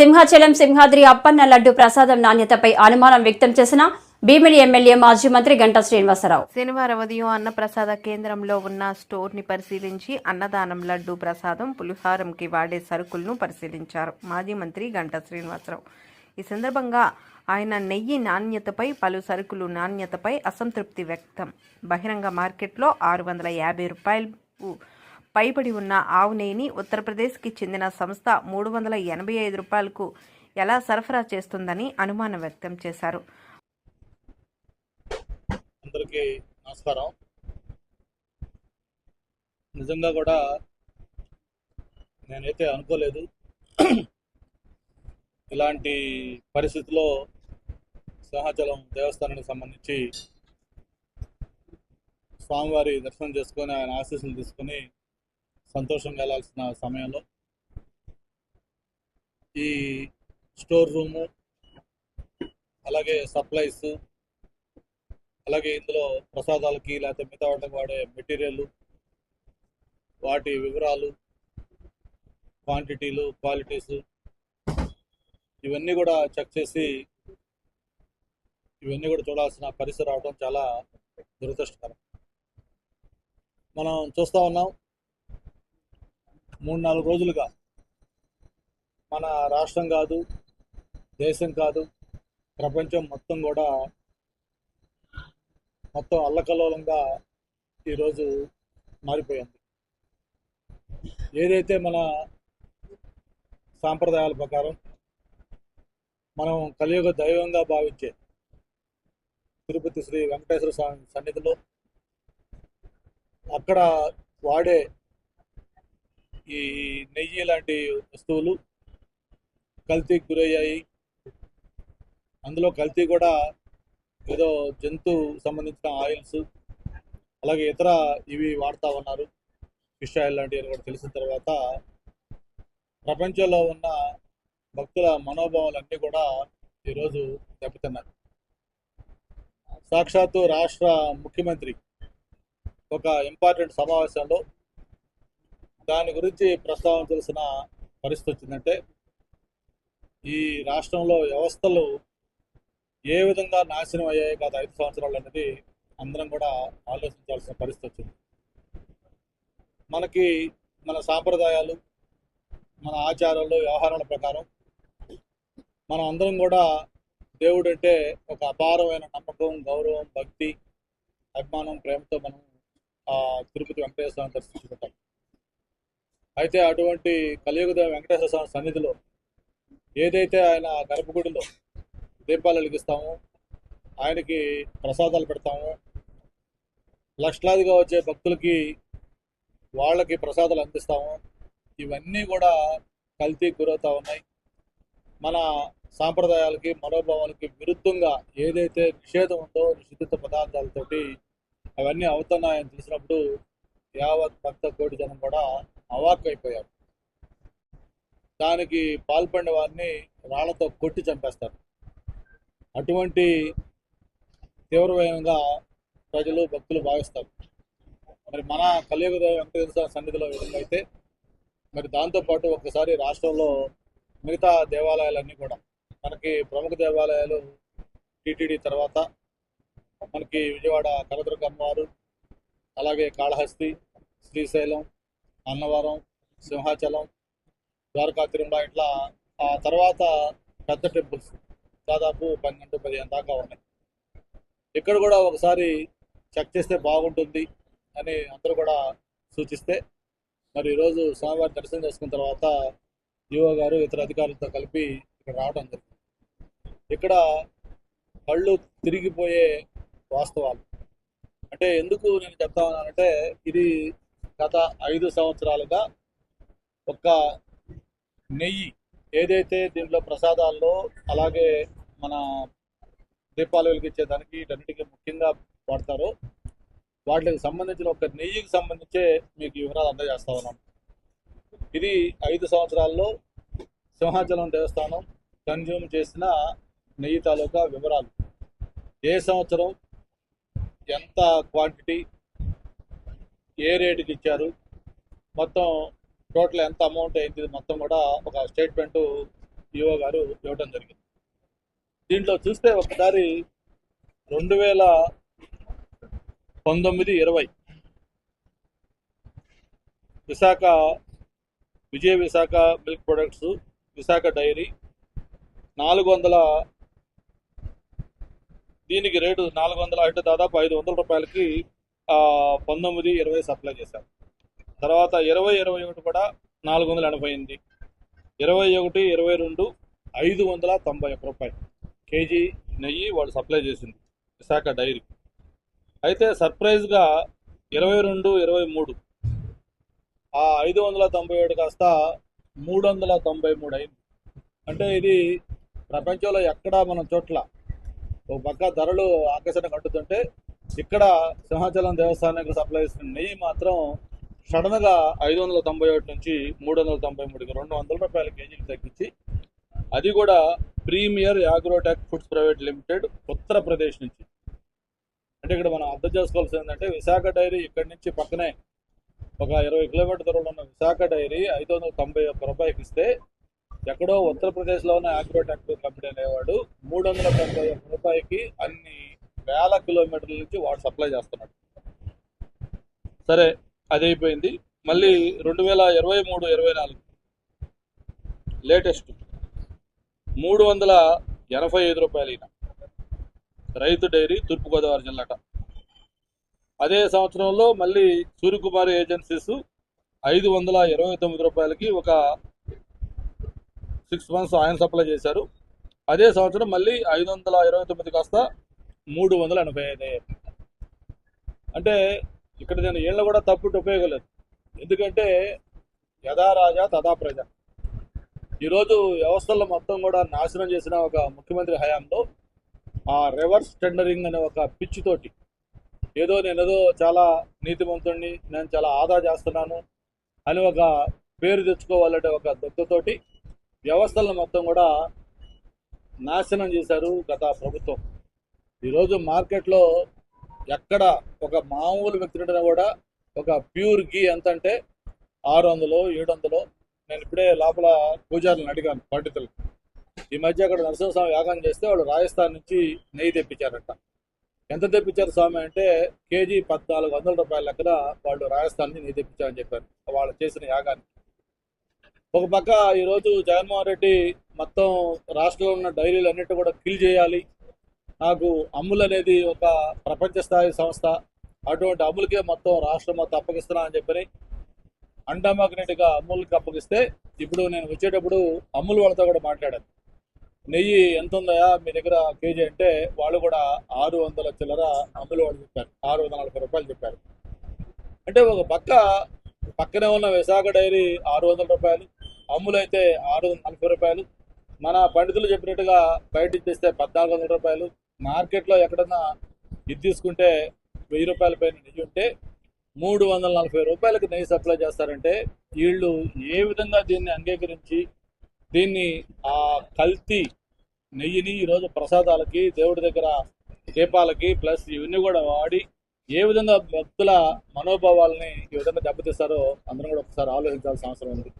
సింహాచలం సింహాద్రి అప్పన్న లడ్డు ప్రసాదం నాణ్యతపై అనుమానం వ్యక్తం చేసిన భీమిడి ఎమ్మెల్యే మాజీ మంత్రి గంటా శ్రీనివాసరావు. శనివారం ఉదయం అన్నప్రసాద కేంద్రంలో ఉన్న స్టోర్ని పరిశీలించి అన్నదానం లడ్డు ప్రసాదం పులిహారంకి వాడే సరుకులను పరిశీలించారు మాజీ మంత్రి గంటా శ్రీనివాసరావు. ఈ సందర్భంగా ఆయన నెయ్యి నాణ్యతపై పలు సరుకులు నాణ్యతపై అసంతృప్తి వ్యక్తం. బహిరంగ మార్కెట్లో ఆరు వందల యాభై రూపాయలు పైబడి ఉన్న ఆవు నెయ్యిని ఉత్తరప్రదేశ్కి చెందిన సంస్థ మూడు వందల ఎనభై ఐదు రూపాయలకు ఎలా సరఫరా చేస్తుందని అనుమానం వ్యక్తం చేశారు. అందరికీ నమస్కారం. నిజంగా కూడా నేనైతే అనుకోలేదు. ఇలాంటి పరిస్థితిలో సింహాచలం దేవస్థానానికి సంబంధించి స్వామివారి దర్శనం చేసుకొని ఆయన ఆశీస్సులు తీసుకొని సంతోషంగా వెళ్ళాల్సిన సమయంలో ఈ స్టోర్ రూము అలాగే సప్లైస్ అలాగే ఇందులో ప్రసాదాలకి లేకపోతే మిగతా వాటికి వాడే మెటీరియల్ వాటి వివరాలు క్వాంటిటీలు క్వాలిటీస్ ఇవన్నీ కూడా చెక్ చేసి ఇవన్నీ కూడా చూడాల్సిన పరిస్థితి రావడం చాలా దురదృష్టకరం. మనం చూస్తూ ఉన్నాం మూడు నాలుగు రోజులుగా మన రాష్ట్రం కాదు దేశం కాదు ప్రపంచం మొత్తం కూడా మొత్తం అల్లకల్లోలంగా ఈరోజు మారిపోయింది. ఏదైతే మన సాంప్రదాయాల ప్రకారం మనం కలియుగ దైవంగా భావించే తిరుపతి శ్రీ వెంకటేశ్వర స్వామి సన్నిధిలో అక్కడ వాడే ఈ నెయ్యి లాంటి వస్తువులు కల్తీకి గురయ్యాయి. అందులో కల్తీ కూడా ఏదో జంతు సంబంధించిన ఆయిల్స్ అలాగే ఇతర ఇవి వాడుతూ ఉన్నారు. ఫిష్ ఆయిల్ లాంటివి కూడా తెలిసిన తర్వాత ప్రపంచంలో ఉన్న భక్తుల మనోభావాలన్నీ కూడా ఈరోజు దెబ్బతిన్నారు సాక్షాత్తు రాష్ట్ర ముఖ్యమంత్రి ఒక ఇంపార్టెంట్ సమావేశంలో దాని గురించి ప్రస్తావించాల్సిన పరిస్థితి వచ్చిందంటే ఈ రాష్ట్రంలో వ్యవస్థలు ఏ విధంగా నాశనం అయ్యాయి గత ఐదు సంవత్సరాలు అనేది అందరం కూడా ఆలోచించాల్సిన పరిస్థితి వచ్చింది. మనకి మన సాంప్రదాయాలు మన ఆచారాలు వ్యవహారాల ప్రకారం మనం అందరం కూడా దేవుడు అంటే ఒక అపారమైన నమ్మకం గౌరవం భక్తి అభిమానం ప్రేమతో మనం ఆ తిరుపతి వెంకటేశ్వర స్వామిని దర్శించుకుంటాం. అయితే అటువంటి కలియుగ వెంకటేశ్వర స్వామి సన్నిధిలో ఏదైతే ఆయన గర్భగుడిలో దీపాలు వెలిగిస్తాము ఆయనకి ప్రసాదాలు పెడతాము లక్షలాదిగా వచ్చే భక్తులకి వాళ్ళకి ప్రసాదాలు అందిస్తాము ఇవన్నీ కూడా కల్తీ గురవుతూ ఉన్నాయి. మన సాంప్రదాయాలకి మనోభావాలకి విరుద్ధంగా ఏదైతే నిషేధం ఉందో నిషిద్ధిత పదార్థాలతోటి అవన్నీ అవుతున్నాయని తెలిసినప్పుడు యావత్ భక్త కోటి జనం కూడా అవాక్కైపోయారు దానికి పాల్పడిన వారిని రాళ్ళతో కొట్టి చంపేస్తారు. అటువంటి తీవ్రమైనగా ప్రజలు భక్తులు భావిస్తారు. మరి మన కలియుగ వెంకటేశ్వర సన్నిధిలో విధంగా అయితే మరి దాంతోపాటు ఒకసారి రాష్ట్రంలో మిగతా దేవాలయాలన్నీ కూడా మనకి ప్రముఖ దేవాలయాలు టీటీడీ తర్వాత మనకి విజయవాడ కనదుర్గ అమ్మవారు అలాగే కాళహస్తి శ్రీశైలం అన్నవరం సింహాచలం ద్వారకా తిరుమల ఇట్లా ఆ తర్వాత పెద్ద టెంపుల్స్ దాదాపు పన్నెండు పదిహేను దాకా ఉన్నాయి. ఇక్కడ కూడా ఒకసారి చెక్ చేస్తే బాగుంటుంది అని అందరూ కూడా సూచిస్తే మరి ఈరోజు స్వామివారి దర్శనం చేసుకున్న తర్వాత ఈఓ గారు ఇతర అధికారులతో కలిపి ఇక్కడ రావడం జరిగింది. ఇక్కడ కళ్ళు తిరిగిపోయే వాస్తవాలు. అంటే ఎందుకు నేను చెప్తా ఉన్నానంటే ఇది గత ఐదు సంవత్సరాలుగా ఒక నెయ్యి ఏదైతే దీంట్లో ప్రసాదాల్లో అలాగే మన దీపాలు వెలిగించేదానికి వీటన్నిటికీ ముఖ్యంగా వాడతారో వాటికి సంబంధించిన ఒక నెయ్యికి సంబంధించే మీకు వివరాలు అందజేస్తా ఉన్నాను ఇది ఐదు సంవత్సరాల్లో సింహాచలం దేవస్థానం కన్జ్యూమ్ చేసిన నెయ్యి తాలూకా వివరాలు. ఏ సంవత్సరం ఎంత క్వాంటిటీ ఏ రేటుకి ఇచ్చారు? మొత్తం టోటల్ ఎంత అమౌంట్ అయింది? మొత్తం కూడా ఒక స్టేట్మెంట్ ఈఓ గారు ఇవ్వడం జరిగింది. దీంట్లో చూస్తే ఒకసారి రెండు వేల పంతొమ్మిది ఇరవై Visakha Vijaya Visakha milk products Visakha dairy నాలుగు వందల దీనికి రేటు నాలుగు వందల అంటే దాదాపు ఐదు వందల రూపాయలకి పంతొమ్మిది ఇరవై సప్లై చేశారు తర్వాత ఇరవై ఇరవై ఒకటి కూడా నాలుగు వందల ఎనభై ఎనిమిది. ఇరవై ఒకటి ఇరవై రెండు ఐదు వందల తొంభై ఒక్క రూపాయలు. కేజీ నెయ్యి వాళ్ళు సప్లై చేసింది విశాఖ డైరీ. అయితే సర్ప్రైజ్గా ఇరవై రెండు ఇరవై మూడు. ఆ ఐదు వందల తొంభై ఏడు కాస్త మూడు వందల తొంభై మూడు అయింది. అంటే ఇది ప్రపంచంలో ఎక్కడా మన చోట్ల ఒక పక్క ధరలు ఆకర్షణ కట్టుతుంటే ఇక్కడ సింహాచలం దేవస్థానానికి సప్లై చేస్తున్న నెయ్యి మాత్రం సడన్గా ఐదు వందల తొంభై ఒకటి నుంచి మూడు వందల తొంభై మూడుకి రెండు వందల రూపాయల కేజీకి తగ్గించి అది కూడా premier agrotech foods private limited Uttar Pradesh నుంచి. అంటే ఇక్కడ మనం అర్థం చేసుకోవాల్సి ఏంటంటే విశాఖ డైరీ ఇక్కడి నుంచి పక్కనే ఒక ఇరవై కిలోమీటర్ దూరంలో ఉన్న విశాఖ డైరీ ఐదు వందల తొంభై ఒక్క రూపాయకి ఇస్తే ఎక్కడో ఉత్తరప్రదేశ్లో ఉన్న యాగ్రోటెక్ కంపెనీ అనేవాడు మూడు వందల తొంభై ఒక్క రూపాయకి అన్ని వేల కిలోమీటర్ల నుంచి వాడు సప్లై చేస్తున్నాడు. సరే అది అయిపోయింది మళ్ళీ రెండు వేల ఇరవై మూడు ఇరవై నాలుగు. లేటెస్ట్. మూడు వందల ఎనభై ఐదు రూపాయలు అయిన రైతు డైరీ తూర్పుగోదావరి జిల్లాట. అదే సంవత్సరంలో మళ్ళీ సూర్యకుమారి ఏజెన్సీస్ ఐదు వందల ఇరవై తొమ్మిది రూపాయలకి ఒక సిక్స్ మంత్స్ ఆయన సప్లై చేశారు. అదే సంవత్సరం మళ్ళీ ఐదు వందల ఇరవై తొమ్మిది కాస్త మూడు వందల ఎనభై ఐదు. అంటే ఇక్కడ నేను ఏళ్ళ కూడా తప్పుట్టు ఉపయోగం లేదు. ఎందుకంటే యథా రాజా తథా ప్రజ. ఈరోజు వ్యవస్థలు మొత్తం కూడా నాశనం చేసిన ఒక ముఖ్యమంత్రి హయాంలో ఆ రివర్స్ టెండరింగ్ అనే ఒక పిచ్చితోటి ఏదో నేను ఏదో చాలా నీతిమంతుడిని నేను చాలా ఆదా చేస్తున్నాను అని ఒక పేరు తెచ్చుకోవాలంటే ఒక దుఃఖతోటి వ్యవస్థలను మొత్తం కూడా నాశనం చేశారు గత ప్రభుత్వం. ఈరోజు మార్కెట్లో ఎక్కడ ఒక మామూలు వ్యక్తిని కూడా ఒక ప్యూర్ గీ ఎంత అంటే ఆరు వందలు ఏడు వందలు నేను ఇప్పుడే లోపల పూజారులను అడిగాను పండితులు ఈ మధ్య అక్కడ నరసింహస్వామి యాగం చేస్తే వాళ్ళు రాజస్థాన్ నుంచి నెయ్యి తెప్పించారట. ఎంత తెప్పించారు స్వామి అంటే కేజీ పద్నాలుగు వందల రూపాయల లెక్కన వాళ్ళు రాజస్థాన్ నుంచి నెయ్యి తెప్పించారని చెప్పారు. వాళ్ళు చేసిన యాగాన్ని ఒక పక్క ఈరోజు జగన్మోహన్ రెడ్డి మొత్తం రాష్ట్రంలో ఉన్న డైరీలు అన్నిటి కూడా కిల్ చేయాలి నాకు అమ్ముల్ అనేది ఒక ప్రపంచ స్థాయి సంస్థ. అటువంటి అమ్ములకే మొత్తం రాష్ట్రం మొత్తం అప్పగిస్తున్నా అని చెప్పని అండమాగ్నెట్గా అమ్ముల్కి అప్పగిస్తే ఇప్పుడు నేను వచ్చేటప్పుడు అమ్ముల్ వాళ్ళతో కూడా మాట్లాడాను. నెయ్యి ఎంత ఉందయా మీ దగ్గర కేజీ అంటే వాళ్ళు కూడా ఆరు వందల చిల్లర అమ్ములు వాళ్ళు చెప్పారు. ఆరు వందల నలభై రూపాయలు చెప్పారు. అంటే ఒక పక్క పక్కనే ఉన్న విశాఖ డైరీ ఆరు వందల రూపాయలు అమ్ములు అయితే ఆరు వందల నలభై రూపాయలు. మన పండితులు చెప్పినట్టుగా బయట ఇచ్చేస్తే పద్నాలుగు వందల రూపాయలు మార్కెట్లో ఎక్కడన్నా ఇది తీసుకుంటే వెయ్యి రూపాయల పైన నెయ్యి ఉంటే మూడు వందల నలభై రూపాయలకు నెయ్యి సప్లై చేస్తారంటే వీళ్ళు ఏ విధంగా దీన్ని అంగీకరించి దీన్ని ఆ కల్తీ నెయ్యిని ఈరోజు ప్రసాదాలకి దేవుడి దగ్గర దీపాలకి ప్లస్ ఇవన్నీ కూడా వాడి ఏ విధంగా భక్తుల మనోభావాలని ఈ విధంగా దెబ్బతీస్తారో అందరం కూడా ఒకసారి ఆలోచించాల్సిన అవసరం ఉంది.